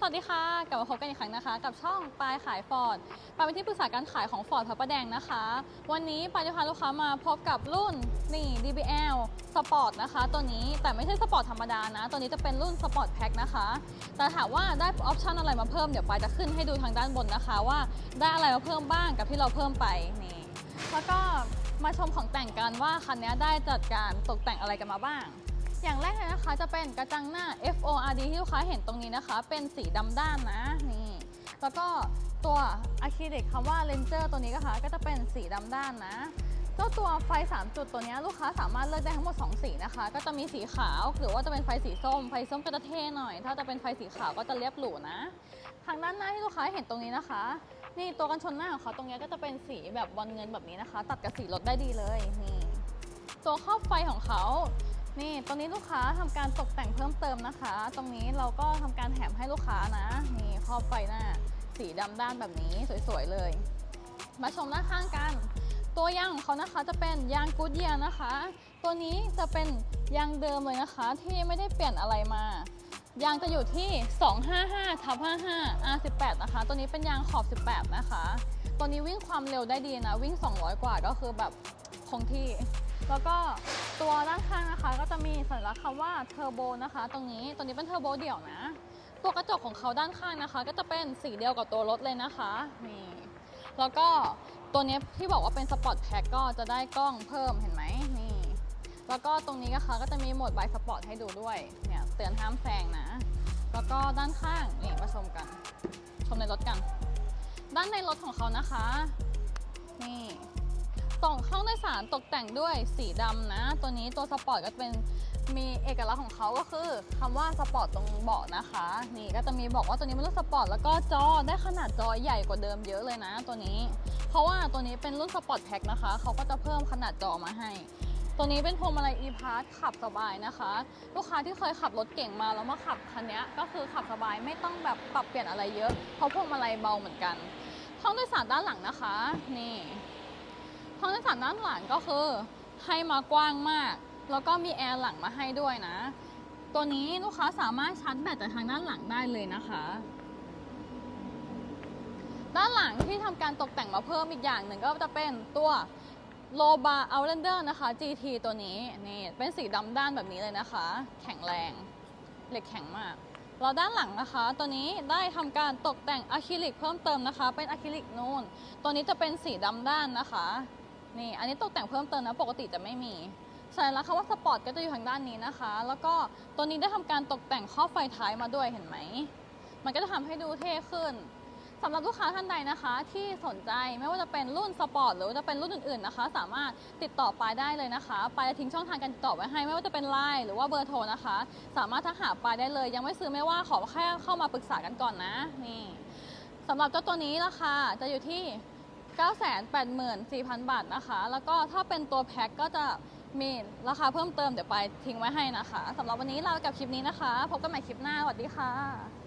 สวัสดีค่ะ กลับมาพบกันอีกครั้งนะคะ กับช่องปลายขายฟอร์ดปลายเป็นที่ปรึกษาการขายของฟอร์ดพระประแดงนะคะ วันนี้ปลายจะพาลูกค้ามาพบกับรุ่นนี่ DBL Sport นะคะ ตัวนี้แต่ไม่ใช่สปอร์ตธรรมดานะ ตัวนี้จะเป็นรุ่น Sport Pack นะคะ แต่ถามว่าได้ออปชันอะไรมาเพิ่มเดี๋ยวปลายจะขึ้นให้ดูทางด้านบนนะคะ ว่าได้อะไรมาเพิ่มบ้างกับที่เราเพิ่มไปนี่แล้วก็มาชมของแต่งกันว่าคันนี้ได้จัดการตกแต่งอะไรกันมาบ้าง อย่างแรก นกระจังหน้า FORD ที่ลูกค้าเห็นตรงนี้นะคะ เป็นสีดำด้านนะนี่แล้วก็ตัวอะคริลิกคำว่าเลนเจอร์ตัวนี้ก็ค่ะก็จะเป็นสีดำด้านนะเจ้าตัวไฟ 3 จุดตัวนี้ลูกค้าสามารถเลือกได้ทั้งหมด 2 สีนะคะ ก็จะมีสีขาว หรือว่าจะเป็นไฟสีส้ม ไฟส้มก็จะเท่หน่อย ถ้าจะเป็นไฟสีขาวก็จะเรียบหรูนะ ทางด้านหน้าที่ลูกค้าเห็นตรงนี้นะคะ นี่ตัวกันชนหน้าของเขาตรงนี้ก็จะเป็นสีแบบบอลเงินแบบนี้นะคะ ตัดกับสีรถได้ดีเลยนี่ตัวครอบไฟของเขา นี่ตรงนี้ลูกค้าทำการตกแต่งเพิ่มเติมนะคะ ตรงนี้เราก็ทำการแถมให้ลูกค้านะนี่ครอบไฟหน้า สีดำด้านแบบนี้สวยๆเลย มาชมด้านข้างกัน ตัวยางของเขานะคะจะเป็นยางกูดเยียนะคะ ตัวนี้จะเป็นยางเดิมเลยนะคะ ที่ไม่ได้เปลี่ยนอะไรมายางจะอยู่ที่ 255ทับ55 R18 นะคะ ตัวนี้เป็นยางขอบ 18 นะคะ ตัวนี้วิ่งความเร็วได้ดีนะ วิ่ง 200 กว่าก็คือแบบคงที่ แล้วก็ตัวด้านข้างนะคะก็จะมีสัญลักษณ์คำว่าเทอร์โบนะคะ ตรงนี้ตัวนี้เป็นเทอร์โบเดี่ยวนะ ตัวกระจกของเขาด้านข้างนะคะ ก็จะเป็นสีเดียวกับตัวรถเลยนะคะนี่แล้วก็ตัวนี้ที่บอกว่าเป็นสปอร์ตแพ็กก็จะได้กล้องเพิ่มเห็นไหมนี่ แล้วก็ตรงนี้นะคะก็จะมีโหมดไบสปอร์ตให้ดูด้วยเนี่ยเตือนห้ามแซงนะ แล้วก็ด้านข้างนี่มาชมกัน ชมในรถกัน ด้านในรถของเขานะคะ นี่ กล่องห้องโดยสารตกแต่งด้วยสีดำนะ ตัวนี้ตัวสปอร์ตก็เป็นมีเอกลักษณ์ของเขาก็คือคำว่าสปอร์ตตรงเบาะนะคะ นี่ก็จะมีบอกว่าตัวนี้เป็นรุ่นสปอร์ตแล้วก็จอได้ขนาดจอใหญ่กว่าเดิมเยอะเลยนะ ตัวนี้ เพราะว่าตัวนี้เป็นรุ่นสปอร์ตแพ็คนะคะเขาก็จะเพิ่มขนาดจอมาให้ตัวนี้เป็นพวงมาลัย e-pass ขับสบายนะคะ ลูกค้าที่เคยขับรถเก่งมาแล้วมาขับคันนี้ก็คือขับสบายไม่ต้องแบบปรับเปลี่ยนอะไรเยอะ เพราะพวงมาลัยเบาเหมือนกันห้องโดยสารด้านหลังนะคะ นี่ ห้องโดยสารด้านหลังก็คือให้มากว้างมาก แล้วก็มีแอร์หลังมาให้ด้วยนะ ตัวนี้ลูกค้าสามารถชาร์จแบตจากทางด้านหลังได้เลยนะคะ ด้านหลังที่ทำการตกแต่งมาเพิ่มอีกอย่างหนึ่งก็จะเป็นตัวโลบาเอาเลนเดอร์นะคะ GT ตัวนี้นี่เป็นสีดำด้านแบบนี้เลยนะคะ แข็งแรง เหล็กแข็งมากแล้วด้านหลังนะคะ ตัวนี้ได้ทำการตกแต่งอะคริลิกเพิ่มเติมนะคะ เป็นอะคริลิกนูนตัวนี้จะเป็นสีดำด้านนะคะ นี่อันนี้ตกแต่งเพิ่มเติมนะปกติจะไม่มีสัญลักษณ์คำว่าสปอร์ตก็จะอยู่ทางด้านนี้นะคะ แล้วก็ตัวนี้ได้ทำการตกแต่งข้อไฟท้ายมาด้วยเห็นไหม มันก็จะทำให้ดูเท่ขึ้นสำหรับลูกค้าท่านใดนะคะ ที่สนใจไม่ว่าจะเป็นรุ่นสปอร์ตหรือว่าจะเป็นรุ่นอื่นๆนะคะ สามารถติดต่อปายได้เลยนะคะปายจะทิ้งช่องทางการติดต่อไว้ให้ ไม่ว่าจะเป็นไลน์หรือว่าเบอร์โทรนะคะ สามารถทักหาปายได้เลย ยังไม่ซื้อไม่ว่าขอแค่เข้ามาปรึกษากันก่อนนะนี่สำหรับเจ้าตัวนี้ราคาจะอยู่ที่ 984,000 บาทนะคะ แล้วก็ถ้าเป็นตัวแพ็คก็จะมีราคาเพิ่มเติมเดี๋ยวไปทิ้งไว้ให้นะคะสำหรับวันนี้เรากับคลิปนี้นะคะ พบกันใหม่คลิปหน้าสวัสดีค่ะ